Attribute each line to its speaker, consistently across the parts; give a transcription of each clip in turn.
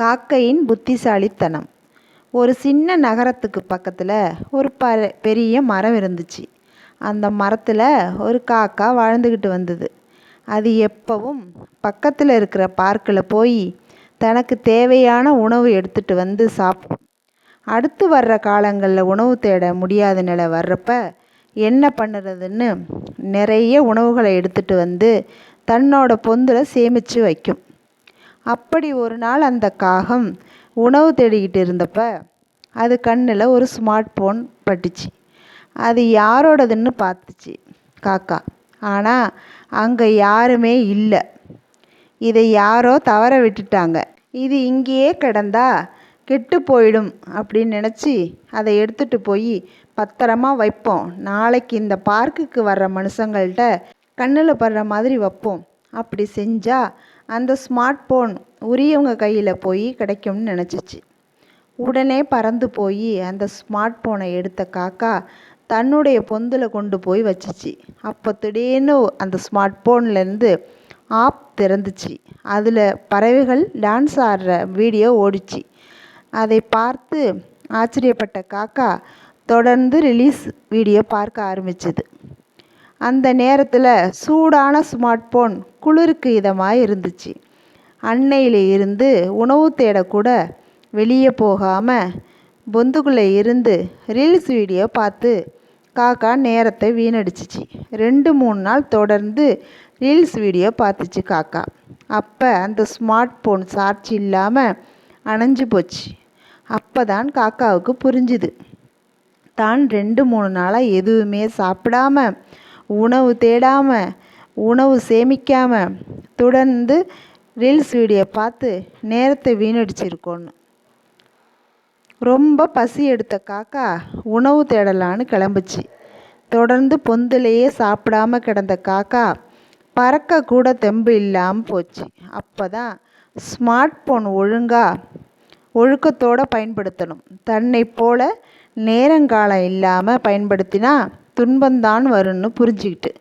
Speaker 1: காக்கையின் புத்திசாலித்தனம். ஒரு சின்ன நகரத்துக்கு பக்கத்தில் ஒரு ப பெரிய மரம் இருந்துச்சு. அந்த மரத்தில் ஒரு காக்கா வாழ்ந்துக்கிட்டு வந்தது. அது எப்பவும் பக்கத்தில் இருக்கிற பார்க்கில் போய் தனக்கு தேவையான உணவு எடுத்துகிட்டு வந்து சாப்பிடும். அடுத்து வர்ற காலங்களில் உணவு தேட முடியாத நிலை வர்றப்ப என்ன பண்ணுறதுன்னு நிறைய உணவுகளை எடுத்துகிட்டு வந்து தன்னோட பொந்தில் சேமித்து வைக்கும். அப்படி ஒரு நாள் அந்த காகம் உணவு தேடிக்கிட்டு இருந்தப்ப அது கண்ணில் ஒரு ஸ்மார்ட் ஃபோன் பட்டுச்சு. அது யாரோடதுன்னு பார்த்துச்சு காக்கா. ஆனால் அங்கே யாருமே இல்லை. இதை யாரோ தவற விட்டுட்டாங்க. இது இங்கேயே கிடந்தா கெட்டு போயிடும் அப்படின்னு நினச்சி அதை எடுத்துகிட்டு போய் பத்திரமா வைப்போம். நாளைக்கு இந்த பார்க்குக்கு வர்ற மனுஷங்கள்கிட்ட கண்ணில் படுற மாதிரி வைப்போம். அப்படி செஞ்சால் அந்த ஸ்மார்ட் ஃபோன் உரியவங்க கையில் போய் கிடைக்கும்னு நினச்சிச்சு. உடனே பறந்து போய் அந்த ஸ்மார்ட் ஃபோனை எடுத்த காக்கா தன்னுடைய பொந்தில் கொண்டு போய் வச்சிச்சு. அப்போ திடீர்னு அந்த ஸ்மார்ட் ஃபோன்லேருந்து ஆப் திறந்துச்சு. அதில் பறவைகள் டான்ஸ் ஆடுற வீடியோ ஓடிச்சு. அதை பார்த்து ஆச்சரியப்பட்ட காக்கா தொடர்ந்து ரிலீஸ் வீடியோ பார்க்க ஆரம்பிச்சது. அந்த நேரத்தில் சூடான ஸ்மார்ட் ஃபோன் குளிருக்கு இதமாக இருந்துச்சு அன்னையில் இருந்து உணவு தேடக்கூட வெளியே போகாமல் பொந்துக்குள்ளே இருந்து ரீல்ஸ் வீடியோ பார்த்து காக்கா நேரத்தை வீணடிச்சிச்சு. ரெண்டு மூணு நாள் தொடர்ந்து ரீல்ஸ் வீடியோ பார்த்துச்சு காக்கா. அப்போ அந்த ஸ்மார்ட் ஃபோன் சார்ஜ் இல்லாமல் அணைஞ்சு போச்சு. அப்போ தான் காக்காவுக்கு புரிஞ்சுது. தான் ரெண்டு மூணு நாளாக எதுவுமே சாப்பிடாம உணவு தேடாமல் உணவு சேமிக்காமல் தொடர்ந்து ரீல்ஸ் வீடியோ பார்த்து நேரத்தை வீணடிச்சிருக்கோன்னு. ரொம்ப பசி எடுத்த காக்கா உணவு தேடலான்னு கிளம்புச்சு. தொடர்ந்து பொந்திலேயே சாப்பிடாம கிடந்த காக்கா பறக்க கூட தெம்பு இல்லாமல் போச்சு. அப்போ தான் ஸ்மார்ட் ஃபோன் ஒழுங்காக ஒழுக்கத்தோடு பயன்படுத்தணும். தன்னை போல நேரங்காலம் இல்லாமல் பயன்படுத்தினா துன்பந்தான் வரும்னு புரிஞ்சுக்கிட்டு.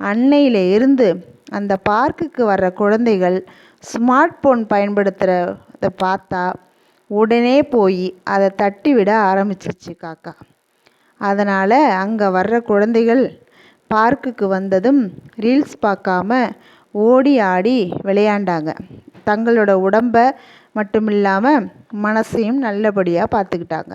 Speaker 1: அன்னையில இருந்து அந்த பார்க்குக்கு வர்ற குழந்தைகள் ஸ்மார்ட் ஃபோன் பயன்படுத்துகிறத பார்த்தா உடனே போய் அதை தட்டி விட ஆரம்பிச்சிருச்சு காக்கா. அதனால் அங்கே வர்ற குழந்தைகள் பார்க்குக்கு வந்ததும் ரீல்ஸ் பார்க்காம ஓடி ஆடி விளையாண்டாங்க. தங்களோட உடம்பை மட்டும் இல்லாமல் மனசையும் நல்லபடியாக பார்த்துக்கிட்டாங்க.